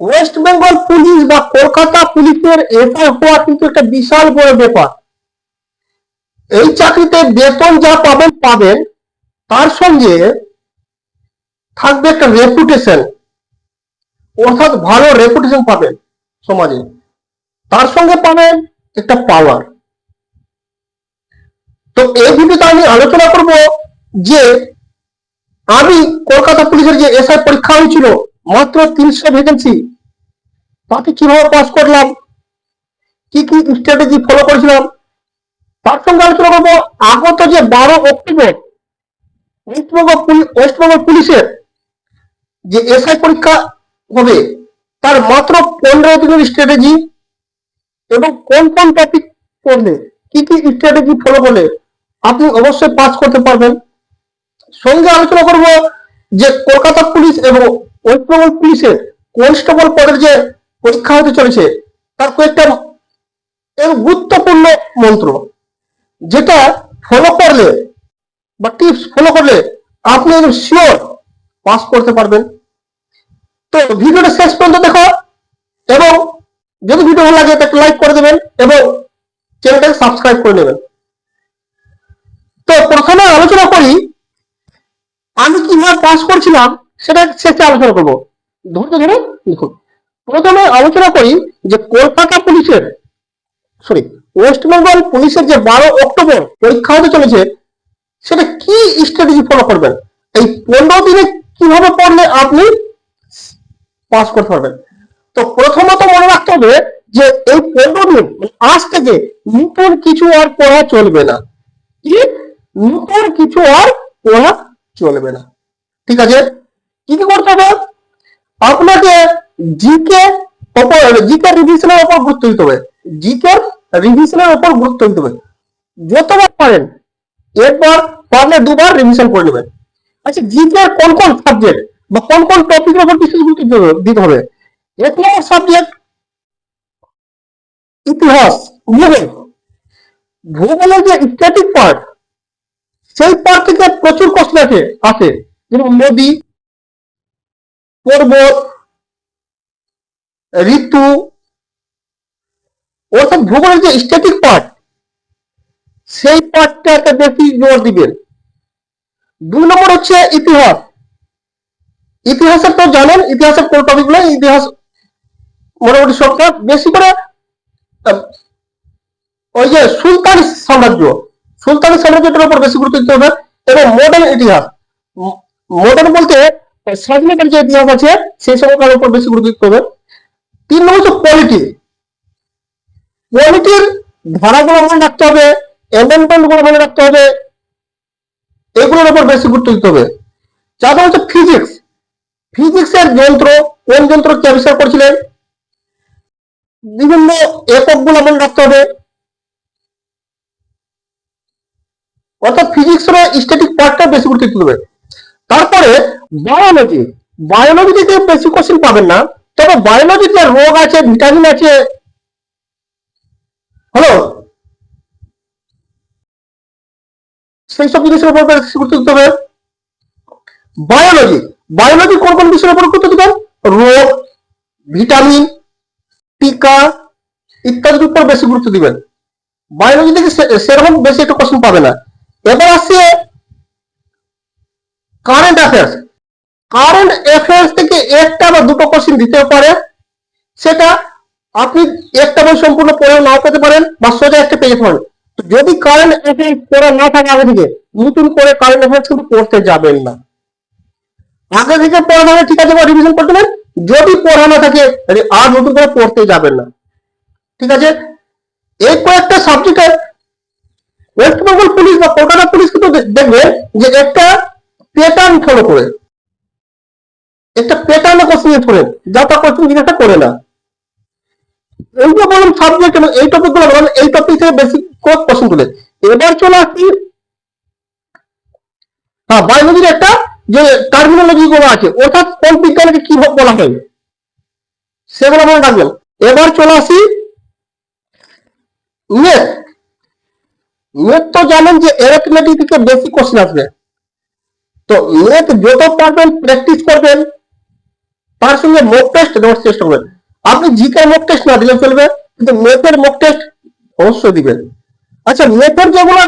West Bengal police বা কলকাতা পুলিশের SI হওয়া কিন্তু একটা বিশাল বড় ব্যাপার। এই চাকরিতে বেতন যা পাবেন পাবেন, তার সঙ্গে থাকবে একটা রেপুটেশন অর্থাৎ ভালো রেপুটেশন পাবেন সমাজে। তার সঙ্গে পাবেন একটা পাওয়ার তো এই ভিডিওতে আমি আলোচনা করব যে, আমি কলকাতা পুলিশের যে এসআই পরীক্ষা হয়েছিল মাত্র তিনশো ভ্যাকেন্সি তাতে কীভাবে পাস করলাম? কি কি স্ট্র্যাটেজি ফলো করেছিলাম? তার সঙ্গে আলোচনা করব। আগত যে বারো অক্টোবর ওয়েস্টবেঙ্গল ওয়েস্টবেঙ্গল পুলিশের যে এসআই পরীক্ষা হবে, তার মাত্র পনেরো দিনের স্ট্র্যাটেজি এবং কোন কোন টপিক পড়লে, কি কি স্ট্র্যাটেজি ফলো করলে, আপনি অবশ্যই পাস করতে পারবেন। সঙ্গে আলোচনা করব যে কলকাতা পুলিশ এবং ওয়েস্ট পুলিশের কনস্টেবল পদের যে পরীক্ষা হতে চলেছে, তার কয়েকটা এর গুরুত্বপূর্ণ মন্ত্র, যেটা ফলো করলে বা টিপস ফলো করলে আপনি একদম শিওর পাস করতে পারবেন। তো ভিডিওটা শেষ পর্যন্ত দেখো এবং যদি ভিডিও ভালো লাগে তাকে লাইক করে দেবেন এবং চ্যানেলটাকে সাবস্ক্রাইব করে নেবেন। তো প্রথমে আলোচনা করি, আমি কীভাবে পাস করছিলাম? সেটা শেষে আলোচনা করব। ধৈর্য ধরে দেখুন, প্রথমে আলোচনা করি যে কলকাতা পুলিশের সরি ওয়েস্ট বেঙ্গল পুলিশের যে বারো অক্টোবর পরীক্ষা হতে চলেছে, সেটা কি স্ট্র্যাটেজি ফলো করবেন? এই পনেরো দিনে কীভাবে পড়লে আপনি পাস করতে পারবেন? তো প্রথমত মনে রাখতে হবে যে এই পনেরো দিন মানে আজ থেকে নতুন কিছু আর পড়া চলবে না। কি নতুন কিছু আর পড়া চলবে না। ঠিক আছে? কি কি করতে হবে? আপনাকে জিকে ওপর জিকে রিভিশনের উপর গুরুত্ব দিতে হবে। জিকে রিভিশনের উপর গুরুত্ব দিতে হবে। যতবার পারেন, একবার পারলে দুবার রিভিশন করে নেবেন। আচ্ছা জিকে কোন কোন সাবজেক্ট বা কোন কোন টপিকের উপর বিশেষ গুরুত্ব দিতে হবে- এক নম্বর সাবজেক্ট ইতিহাস। ভূগোল ভূগোলের যে স্ট্যাটিক পার্ট সেই পার্ট থেকে প্রচুর কোশ্চেন আছে আছে যেমন নদী পর্বত ঋতু অর্থাৎ ভূগোলের যে স্ট্যাটিক পার্ট সেই পার্টটাকে বেশি জোর দিবেন। দুই নম্বর হচ্ছে ইতিহাস। ইতিহাসের তো জানেন, ইতিহাসের কোন টপিকগুলো, ইতিহাস মোটামুটি সবটা বেশি করে ওই যে সুলতানি সাম্রাজ্য, সুলতানি সাম্রাজ্যটার উপর বেশি গুরুত্ব দিতে হবে, এবং মডার্ন ইতিহাস। মডার্ন বলতে স্বাধীনতার যে ইতিহাস আছে, সেই সময়কার উপর বেশি গুরুত্ব দিতে হবে। তিন নম্বর হচ্ছে পলিটি পলিটির ধারাগুলো মনে রাখতে হবে অ্যামেন্ডমেন্টগুলো মনে রাখতে হবে, এগুলোর উপর বেশি গুরুত্ব দিতে হবে। চার নম্বর হচ্ছে ফিজিক্স ফিজিক্সের যন্ত্র, কোন যন্ত্র কে আবিষ্কার করেছিলেন? বিভিন্ন এককগুলো মনে রাখতে হবে। অর্থাৎ ফিজিক্সের স্ট্যাটিক পার্টটা বেশি গুরুত্ব দিতে হবে। তারপরে বায়োলজি বায়োলজি থেকে বেশি কোশ্চেন পাবেন না, তবে বায়োলজির যে রোগ আছে ভিটামিন আছে। হ্যালো সেই সব জিনিসের উপর গুরুত্ব দিতে হবে। বায়োলজি বায়োলজি কোন কোন বিষয়ের উপর গুরুত্ব দিবেন? রোগ ভিটামিন টিকা ইত্যাদির উপর বেশি গুরুত্ব দিবেন। বায়োলজি থেকে সেরকম বেশি একটা কোশ্চেন পাবে না। এবার আসছে কারেন্ট অ্যাফেয়ার্স কারেন্ট অ্যাফেয়ার্স থেকে একটা বা দুটো কোশ্চেন দিতে পারে। সেটা আপনি একটা বই সম্পূর্ণ পড়ে নাও পেতে পারেন বা সোজা একটা পেয়ে পারেন তো যদি কারেন্ট অ্যাফেয়ার্স পড়া না থাকে আগে থেকে, নতুন করে কারেন্ট অ্যাফেয়ার্স কিন্তু পড়তে যাবেন না। আগে থেকে পড়া থাকে ঠিক আছে বা রিভিশন করতে পারেন। যদি পড়া না থাকে আর নতুন করে পড়তে যাবেন না। ঠিক আছে? এই কয়েকটা সাবজেক্টে ওয়েস্ট বেঙ্গল পুলিশ বা কলকাতা পুলিশ কিন্তু দে- দেখবে যে একটা প্যাটার্ন ফলো করে। প্যাটার্নে কোশ্চেন ধরে, যা তা কোশ্চেন জিজ্ঞাসা করে না। এইগুলো বললাম সাবজেক্ট এবং এই টপিকগুলো বললাম, এই টপিক থেকে বেশি কোশ্চেন তুলে এবার চলে হ্যাঁ বায়োলজির একটা যে টার্মিনোলজি গুলো আছে, অর্থাৎ কোন বিজ্ঞানকে কি বলা হয়, সেগুলো মনে রাখবেন এবার চলে আসি মেথ তো জানেন যে অ্যারিথমেটিক থেকে বেশি কোশ্চেন আসবে। তো মেথ যত পারবেন প্র্যাকটিস করবেন। তার সঙ্গে মক টেস্ট দেওয়ার চেষ্টা করবেন আপনি জিকে মক টেস্ট না দিলে চলবে, কিন্তু মেথের মক টেস্ট অবশ্যই দিবেন। আচ্ছা মেথের যেগুলো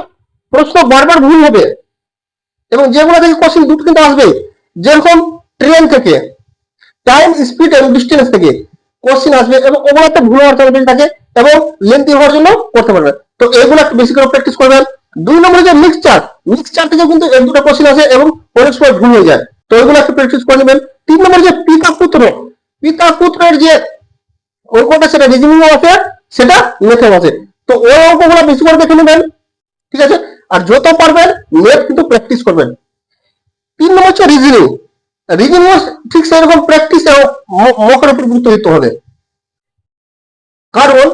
প্রশ্ন বারবার ভুল হবে, এবং যেগুলো থেকে কোশ্চেন দুটো কিন্তু আসবে, যেরকম ট্রেন থেকে টাইম স্পিড এবং ডিস্টেন্স থেকে কোশ্চেন আসবে, এবং ওগুলোতে ভুল হওয়ার চান্স থাকে, এবং লেন্থি হওয়ার জন্য করতে পারবেন তো এগুলো একটু বেশি করে প্র্যাকটিস করবেন। দুই নম্বরে যে মিক্সচার মিক্সচার থেকে কিন্তু এক দুটো কোশ্চেন আসে, এবং অনেক সময় ভুল হয়ে যায়। তো এগুলো একটু প্র্যাকটিস করে নেবেন। তিন নম্বরে যে পিতা পুত্র, পিতা পুত্রের যে অঙ্কটা সেটা রিজনিং আছে সেটা মেথে আছে তো ওই অঙ্কগুলো বেশি করে দেখে নেবেন, ঠিক আছে? আর যত পারবেন নেট কিন্তু প্র্যাকটিস করবেন। তিন নম্বর হচ্ছে রিজনিং রিজনিং ঠিক সেরকম প্র্যাকটিস মকের উপর গুরুত্ব দিতে হবে। কারণ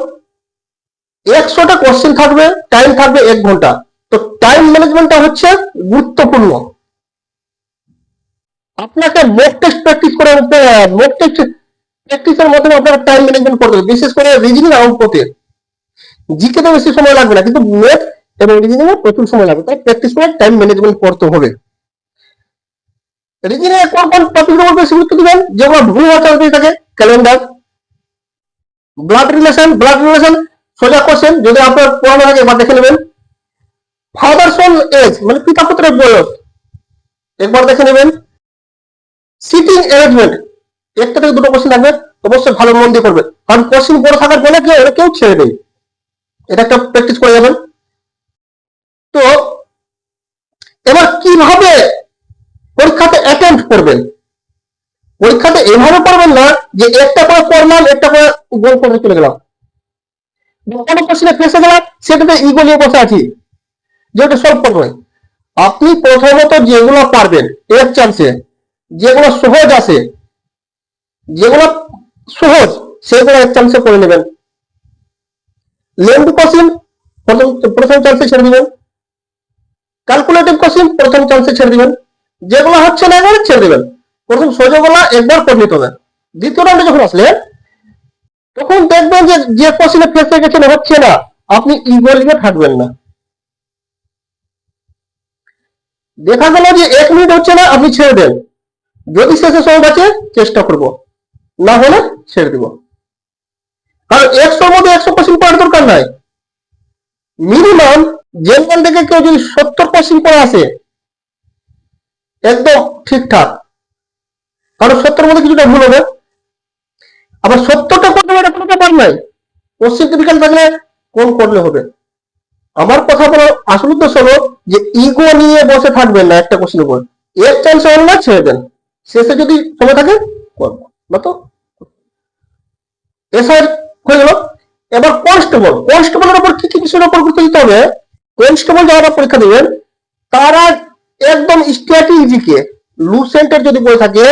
একশোটা কোশ্চেন থাকবে টাইম থাকবে এক ঘণ্টা। তো টাইম ম্যানেজমেন্টটা হচ্ছে গুরুত্বপূর্ণ। আপনাকে মক টেস্ট প্র্যাকটিস করে মক টেস্ট প্র্যাকটিসের মাধ্যমে আপনারা টাইম ম্যানেজমেন্ট করতে হবে। বিশেষ করে রিজনিং অঙ্কতে জিকে তো বেশি সময় লাগবে না, কিন্তু ম্যাথ এবং রিজনিং এ প্রচুর সময় লাগবে। তাই প্র্যাকটিস করে টাইম ম্যানেজমেন্ট করতে হবে। রিজনিং এ কোন কোন টপিকের উপর বেশি গুরুত্ব দিবেন? যেগুলো ভুল চান্স বেশি থাকে calendar blood relation blood relation সোজা কোশ্চেন যদি আপনার পড়ানো থাকে এবার দেখে নেবেন। ফাদার সোল এজ মানে পিতা পুত্রের বয়স। একবার দেখে নেবেন। সিটিং অ্যারেঞ্জমেন্ট একটা থেকে দুটো কোশ্চেন থাকবে, অবশ্যই ভালো মন দিয়ে করবে। কারণ কোশ্চেন বড় থাকার ফলে কেউ এটা কেউ ছেড়ে দেয় এটা একটা প্র্যাকটিস করে যাবেন। তো, এবার কীভাবে পরীক্ষাতে অ্যাটেম্প করবেন? পরীক্ষাতে এভাবে করবেন না যে একটা করে পড়লাম একটা করে গোল করে চলে গেলাম। কোনো কোশ্চেনে ফেসে গেলাম, সেটাতে ইগো নিয়ে বসে আছি। যেটা সলভ করবে আপনি প্রথমত যেগুলো পারবেন, এর চান্সে যেগুলো সহজ আছে, যেগুলো সহজ, সেগুলো এক চান্সে করে নেবেন। লেন্থ কোশ্চেন প্রথম প্রথম চান্সে ছেড়ে দিবেন। ক্যালকুলেটিভ কোশ্চেন প্রথম চান্সে ছেড়ে দিবেন। যেগুলো হচ্ছে না এবার ছেড়ে দিবেন। প্রথম সোজাগুলো একবার করে নিতে হবে। দ্বিতীয় রাউন্ডে যখন আসলেন, তখন দেখবেন যে যে কোশ্চেনে ফেসে গেছেন, হচ্ছে না। আপনি ইগো থাকবেন না। দেখা গেল যে এক মিনিট হচ্ছে না, আপনি ছেড়ে দেন। যদি শেষে সময় বাঁচে চেষ্টা করব। না হলে ছেড়ে দিব। কারণ একশোর মধ্যে একশো পার্সেন্ট পড়ার দরকার নাই। মিনিমাম জেনারেল থেকে কেউ যদি সত্তর পার্সেন্ট পড়ে আসে, একদম ঠিকঠাক। কারণ সত্তর মধ্যে কিছুটা ভুল হবে। আবার সত্তরটা করতে এটা কোনো ব্যাপার নাই। পশ্চিম টিপিক্যাল থাকলে কম করলে হবে? আমার কথা বলো আসল উদ্দেশ্য হলো যে ইগো নিয়ে বসে থাকবেন না একটা কোশ্চেন উপর। এক চান্স হল না ছেড়ে দেন। শেষে যদি সময় থাকে, করব। না তো এসআর হয়ে গেল। এবার কনস্টেবল কনস্টেবলের উপর কি কি বিষয়ের উপর গুরুত্ব দিতে হবে? কনস্টেবল যারা পরীক্ষা দেবেন, তারা একদম স্ট্র্যাটেজিকে লুসেন্টের যদি বই থাকে,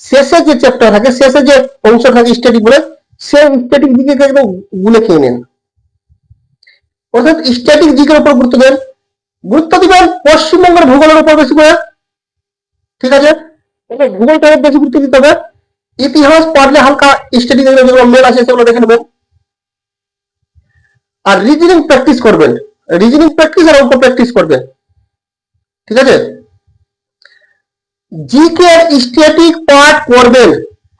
শেষে যে চ্যাপ্টার থাকে, শেষে যে অংশ থাকে স্ট্যাটিক বলে, সে স্ট্যাটিক দিকে একদম গুলে খেয়ে নেন। অর্থাৎ স্ট্যাটিক দিকের উপর গুরুত্ব দেন। গুরুত্ব দিবেন পশ্চিমবঙ্গের ভূগোলের উপর বেশি করে। ঠিক আছে? তাহলে ভূগোলটা বেশি গুরুত্ব দিতে হবে। ইতিহাস পারলে হালকা স্টাডি যেগুলো মেল আছে সেগুলো দেখে নেবেন আর রিজনিং প্র্যাকটিস করবেন। রিজনিং প্র্যাকটিস আর অঙ্ক প্র্যাকটিস করবেন। ঠিক আছে? জিকে স্ট্যাটিক পার্ট করবেন।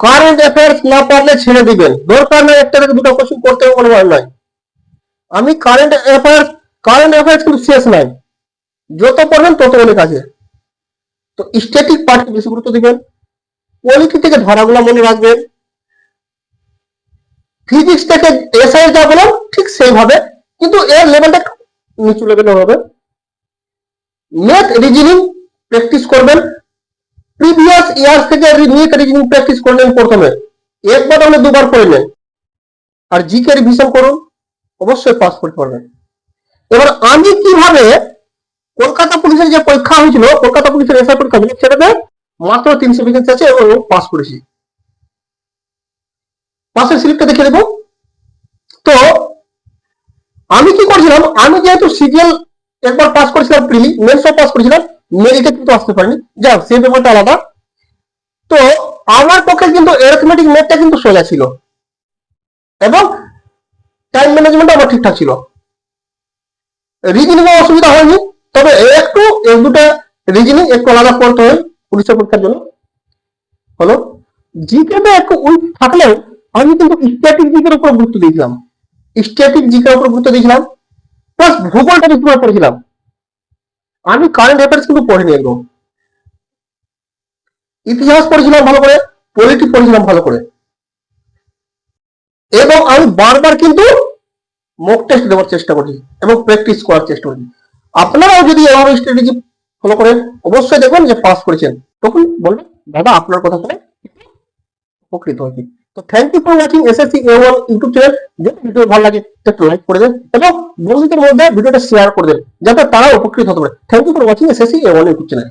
কারেন্ট অ্যাফেয়ার্স না পারলে ছেড়ে দিবেন। দরকার নেই একটা থেকে দুটো কোশ্চেন করতে হবে, কোনো ব্যাপার নয় আমি কারেন্ট অ্যাফেয়ার্স কারেন্ট অ্যাফেয়ার্স কিন্তু শেষ নাই। যত পড়বেন তত অনেক আছে। তো স্ট্যাটিক পার্টকে বেশি গুরুত্ব দিবেন? পলিটি থেকে ধারাগুলো মনে রাখবেন। ফিজিক্স থেকে এসআই যা বললাম, ঠিক সেইভাবে। কিন্তু এর লেভেলটা নিচু লেভেলের হবে। ম্যাথ রিজনিং প্র্যাকটিস করবেন। প্রিভিয়াস ইয়ার থেকে ম্যাথ রিজনিং প্র্যাকটিস করলেন প্রথমে। একবার হলে দুবার করলেন। আর জিকে রিভিশন করুন। অবশ্যই পাস করতে পারবেন। এবার আমি কীভাবে কলকাতা পুলিশের যে পরীক্ষা হয়েছিল, কলকাতা পুলিশের এসআই পরীক্ষা হয়েছিল, সেটাতে মাত্র তিনশো ভ্যাকেন্সি আছে এবং পাস করেছি। পাশের স্লিপটা দেখে দেবো। তো, আমি কি করছিলাম, আমি যেহেতু সিরিয়াল একবার পাস করেছিলাম প্রিলি মেন্সও পাস করেছিলাম মেরিটে কিন্তু আসতে পারিনি। যাক, সেই ব্যাপারটা আলাদা। তো, আমার পক্ষে কিন্তু অ্যারিথমেটিক ম্যাথটা কিন্তু সোজা ছিল। এবং টাইম ম্যানেজমেন্ট আমার ঠিকঠাক ছিল। রিজনিং অসুবিধা হয়নি। তবে একটু এক দুটা রিজনিং একটু আলাদা করতে হয় পুলিশের পরীক্ষার জন্য। হলো জিকেতে একটু উইক থাকলেও আমি কিন্তু স্ট্যাটিক জিকের উপর গুরুত্ব দিয়েছিলাম। স্ট্যাটিক জিকের উপর গুরুত্ব দিয়েছিলাম প্লাস ভূগোলটা করে পড়েছিলাম। আমি কারেন্ট অ্যাফেয়ার্স কিন্তু পড়িনি একদম ইতিহাস পড়েছিলাম ভালো করে পলিটি পড়েছিলাম ভালো করে। এবং আমি বারবার কিন্তু মক টেস্ট দেওয়ার চেষ্টা করি এবং প্র্যাকটিস করার চেষ্টা করি আপনারাও যদি এভাবে স্ট্র্যাটেজি ফলো করেন, অবশ্যই দেখবেন যে পাস করেছেন। তখন বলবেন, দাদা, আপনার কথা শুনে উপকৃত হয়েছি। তো thank you for watching SSC A one YouTube channel যদি ভিডিও ভালো লাগে একটু লাইক করে দেন এবং বন্ধুদের মধ্যে ভিডিওটা শেয়ার করে দেন, যাতে তারা উপকৃত হতে পারে। Thank you for watching SSC A one YouTube channel